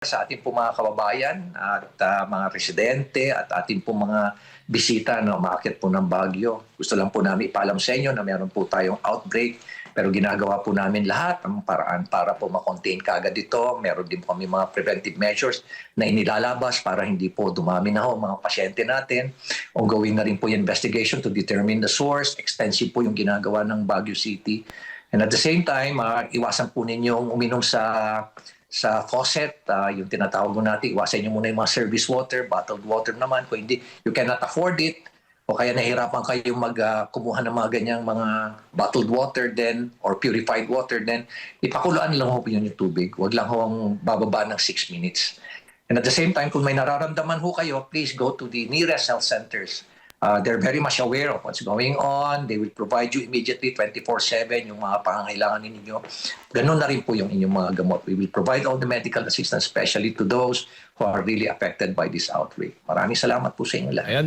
sa ating po mga kababayan at ah, mga residente at ating po mga bisita na umaakit po ng Baguio. Gusto lang po namin ipaalam sa inyo na meron po tayong outbreak pero ginagawa po namin lahat ng paraan para po makontain kaagad ito. Meron din po kami mga preventive measures na inilalabas para hindi po dumami na ho ang mga pasyente natin. Ongoing na rin po yung investigation to determine the source. Extensive po yung ginagawa ng Baguio City. And at the same time, ah, iwasan po ninyong uminom sa sa faucet, ah, yung tinatawag mo natin, iwasan nyo muna yung mga service water, bottled water naman. Kung hindi, you cannot afford it, o kaya nahihirapan kayong mag, ah, kumuha ng mga ganyang mga bottled water then or purified water then ipakuluan lang ho yun yung tubig. Huwag lang ho ang bababa ng 6 minutes. And at the same time, kung may nararamdaman ho kayo, please go to the nearest health centers. Uh, they're very much aware of what's going on. They will provide you immediately 24-7 yung mga pangangailangan ninyo. Ganun na rin po yung inyong mga gamot. We will provide all the medical assistance, especially to those who are really affected by this outbreak. Maraming salamat po sa inyo lahat. Ayan.